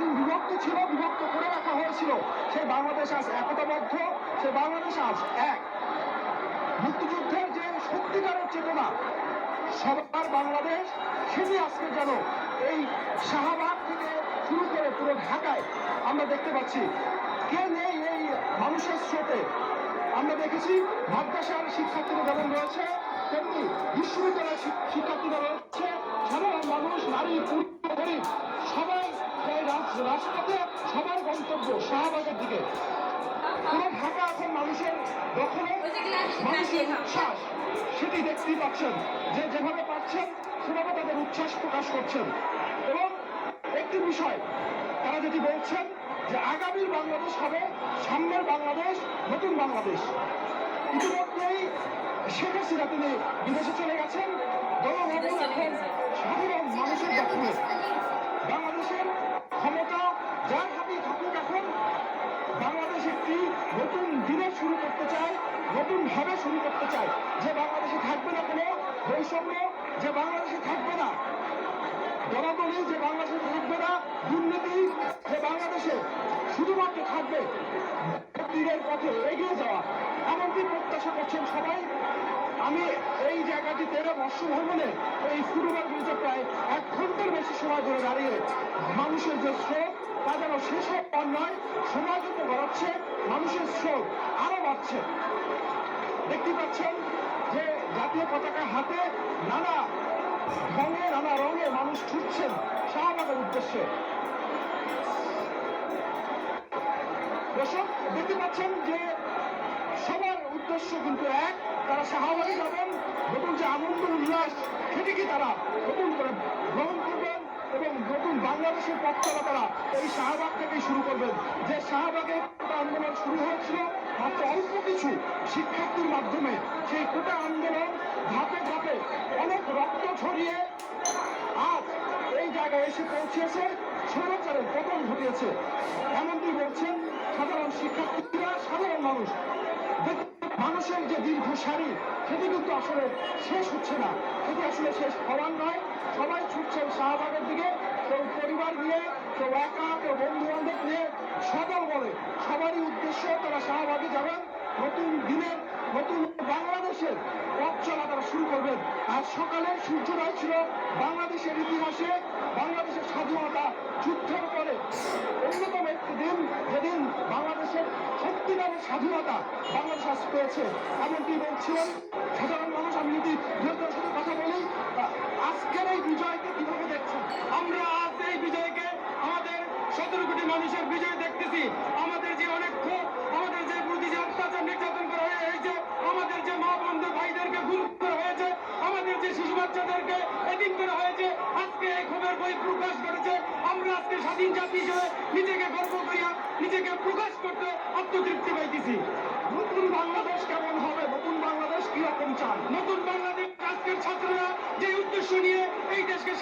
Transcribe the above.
যেদিন বিভক্ত ছিল, বিভক্ত করে রাখা হয়েছিল। সেই বাংলাদেশ আজ একতাবদ্ধ, সেই বাংলাদেশ আজ এক। মুক্তিযুদ্ধের যে সত্যিকারের চেতনা, সবার বাংলাদেশ সেটি আজকে যেন এই শাহবাগ থেকে শুরু করে পুরো ঢাকায় আমরা দেখতে পাচ্ছি। কে নেই এই মানুষের স্রোতে? আমরা দেখেছি মাদ্রাসার শিক্ষার্থীরা যেমন রয়েছে, তেমনি বিশ্ববিদ্যালয়ের উচ্ছ্বাস। সেটি দেখতেই পাচ্ছেন যে যেভাবে পাচ্ছেন সেভাবে তাদের উচ্ছ্বাস প্রকাশ করছেন। এবং একটি বিষয় তারা যেটি বলছেন যে আগামীর বাংলাদেশ হবে সামনের বাংলাদেশ নতুন বাংলাদেশ। ইতিমধ্যেই শেখ হাসিনা তিনি বিদেশে চলে গেছেন। জনগণ এখন সাধারণ মানুষের দখলে। বাংলাদেশের ক্ষমতা যার হাতেই থাকুক এখন বাংলাদেশ একটি নতুন দিনে শুরু করতে চায়। নতুন ভাবে শুরু করতে চায়। যে বাংলাদেশে থাকবে না কোনো বৈষম্য, যে বাংলাদেশে থাকবে না দলাদলি যে বাংলাদেশে থাকবে না দুর্নীতি, যে বাংলাদেশে শুধুমাত্র থাকবে দিনের পথে এগিয়ে যাওয়া, এমনকি প্রত্যাশা করছেন সবাই। আমি এই জায়গাটিতে বর্ষ ভ্রমণে এই ফুটবল ব্রিজে প্রায় এক ঘণ্টার বেশি সময় ধরে দাঁড়িয়ে মানুষের যে স্রোত হওয়ার সময় যত বাড়াচ্ছে, মানুষের স্রোত আরও বাড়ছে। দেখতে পাচ্ছেন যে জাতীয় পতাকা হাতে নানা ঢঙে নানা রঙে মানুষ ছুটছেন শাহবাগের উদ্দেশ্যে। দেখতে পাচ্ছেন যে সবার উদ্দেশ্য কিন্তু এক, তারা শাহবাগে যাবেন। নতুন যে আনন্দ উল্লাস সেটিকে তারা নতুন করে গ্রহণ করবেন এবং নতুন বাংলাদেশের পথ তারা এই শাহবাগ থেকেই শুরু করবেন? যে শাহবাগে আন্দোলন শুরু হয়েছিল, মাত্র অল্প কিছু শিক্ষার্থীর মাধ্যমে সেই কোটা আন্দোলন ধাপে ধাপে অনেক রক্ত ছড়িয়ে আজ এই জায়গায় এসে পৌঁছেছে স্বৈরাচারের পতন ঘটিয়েছে। এমনটি বলছেন সাধারণ শিক্ষার্থীরা, সাধারণ মানুষ। মানুষের যে দীর্ঘ সারি, সেটি কিন্তু আসলে শেষ হচ্ছে না। সেটি আসলে শেষ হওয়ার নয়। সবাই ছুটছেন শাহবাগের দিকে। কেউ পরিবার নিয়ে, কেউ একা, কেউ বন্ধু বান্ধব নিয়ে সদল বলে। সবারই উদ্দেশ্য তারা শাহবাগে যাবেন। নতুন দিনের, নতুন বাংলাদেশের পথ চলা তারা শুরু করবেন। আজ সকালে সূর্যোদয় ছিল বাংলাদেশের ইতিহাসে। বাংলাদেশের স্বাধীনতা যুদ্ধের পরে অন্যতম একটি দিন, যেদিন সত্যিকারের স্বাধীনতা বাংলাদেশ আজ পেয়েছে। এমনটি বলছিলেন সাধারণ মানুষ। আমি যদি বৃহত্তর সাথে কথা বলি আজকের এই বিজয়কে কীভাবে দেখছেন? আমরা আজ এই বিজয়কে আমাদের সতেরো কোটি মানুষের বিজয় দেখতেছি। আমাদের যে অনেক ক্ষোভ, আমাদের যে প্রতি যে অত্যাচার নির্যাতন করা হয়েছে, আমাদের যে মা বন্ধু ভাইদেরকে গুম করা হয়েছে, আমাদের যে শিশু বাচ্চাদেরকে এদিন করা হয়েছে, আজকে এই ক্ষোভের বই প্রকাশ করেছে জাতি হিসেবে নিজেকে গর্ব করিয়া নিজেকে প্রকাশ করতে আত্মতৃপ্তি পাইতেছি। নতুন বাংলাদেশ কেমন হবে? নতুন বাংলাদেশ কীরকম চান নতুন বাংলাদেশ আজকের ছাত্ররা যে উদ্দেশ্য নিয়ে এই দেশকে